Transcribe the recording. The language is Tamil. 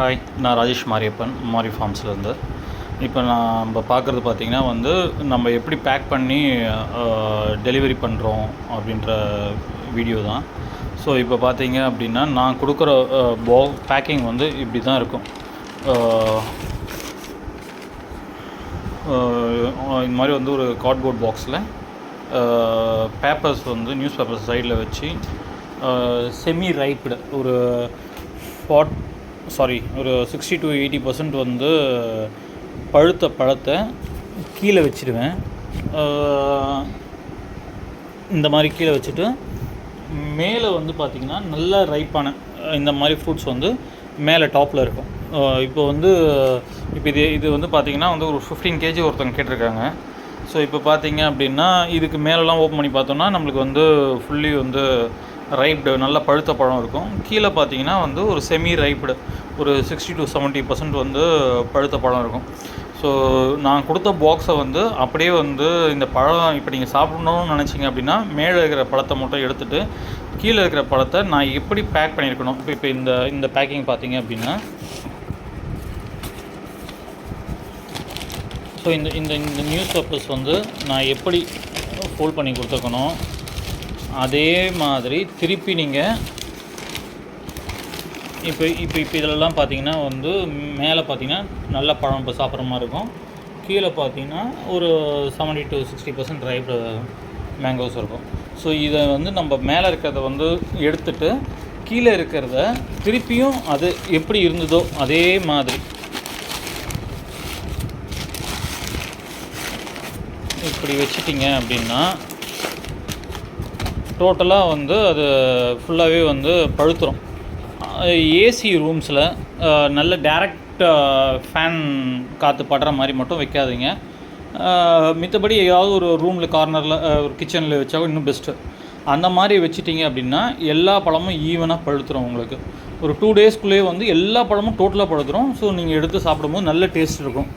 ஹாய் நான் ராஜேஷ் மாரியப்பன் மாரி ஃபார்ம்ஸ்லேருந்து. இப்போ நான் நம்ம பார்க்குறது பார்த்திங்கன்னா வந்து நம்ம எப்படி பேக் பண்ணி டெலிவரி பண்ணுறோம் அப்படின்ற வீடியோ தான். ஸோ இப்போ பார்த்தீங்க அப்படின்னா நான் கொடுக்குற பா பேக்கிங் வந்து இப்படி தான் இருக்கும். இந்த மாதிரி வந்து ஒரு கார்ட்போர்ட் பாக்ஸில் பேப்பர்ஸ் வந்து நியூஸ் பேப்பர்ஸ் சைடில் வச்சு செமி ரைப்டு ஒரு ஃபார்ட் சாரி ஒரு சிக்ஸ்டி டு எயிட்டி பர்சன்ட் வந்து பழுத்த பழத்தை கீழே வச்சுருவேன். இந்த மாதிரி கீழே வச்சுட்டு மேலே வந்து பார்த்திங்கன்னா நல்ல ரைப்பான இந்த மாதிரி ஃப்ரூட்ஸ் வந்து மேலே டாப்பில் இருக்கும். இப்போ வந்து இப்போ இது இது வந்து பார்த்திங்கன்னா வந்து ஒரு ஃபிஃப்டீன் கேஜி ஒருத்தவங்க கேட்டிருக்காங்க. ஸோ இப்போ பார்த்தீங்க அப்படின்னா இதுக்கு மேலெலாம் ஓப்பன் பண்ணி பார்த்தோம்னா நம்மளுக்கு வந்து ஃபுல்லி வந்து ரைப்டு நல்ல பழுத்த பழம் இருக்கும். கீழே பார்த்தீங்கன்னா வந்து ஒரு செமி ரைப்டு ஒரு சிக்ஸ்டி டு செவன்ட்டி பர்சன்ட் வந்து பழுத்த பழம் இருக்கும். ஸோ நான் கொடுத்த பாக்ஸை வந்து அப்படியே வந்து இந்த பழம் இப்போ நீங்கள் சாப்பிடணும்னு நினச்சிங்க அப்படின்னா மேலே இருக்கிற பழத்தை மட்டும் எடுத்துகிட்டு கீழே இருக்கிற பழத்தை நான் எப்படி பேக் பண்ணியிருக்கணும்? இப்போ இப்போ இந்த இந்த பேக்கிங் பார்த்தீங்க அப்படின்னா ஸோ இந்த இந்த இந்த நியூஸ் பேப்பர்ஸ் வந்து நான் எப்படி ஃபோல்ட் பண்ணி கொடுத்துருக்கணும்? அதே மாதிரி திருப்பி நீங்கள் இப்போ இப்போ இப்போ இதிலலாம் பார்த்தீங்கன்னா வந்து மேலே பார்த்தீங்கன்னா நல்ல பழம் இப்போ சாப்பிட்ற மாதிரி இருக்கும். கீழே பார்த்தீங்கன்னா ஒரு seventy to sixty percent riped mangoes இருக்கும். ஸோ இதை வந்து நம்ம மேலே இருக்கிறத வந்து எடுத்துட்டு கீழே இருக்கிறத திருப்பியும் அது எப்படி இருந்ததோ அதே மாதிரி. இப்படி வச்சிட்டிங்க அப்படின்னா டோட்டலாக வந்து அது ஃபுல்லாகவே வந்து பழுத்துரும். ஏசி ரூம்ஸில் நல்ல டேரக்ட் ஃபேன் காற்று படுற மாதிரி மட்டும் வைக்காதீங்க. மித்தபடி ஏதாவது ஒரு ரூமில் கார்னரில் ஒரு கிச்சனில் வச்சா இன்னும் பெஸ்ட்டு அந்த மாதிரி வச்சுட்டிங்க அப்படின்னா எல்லா பழமும் ஈவனாக பழுத்துரும் உங்களுக்கு. ஒரு டூ டேஸ்க்குள்ளேயே வந்து எல்லா பழமும் டோட்டலாக பழுத்துரும். ஸோ நீங்கள் எடுத்து சாப்பிடும்போது நல்ல டேஸ்ட் இருக்கும்.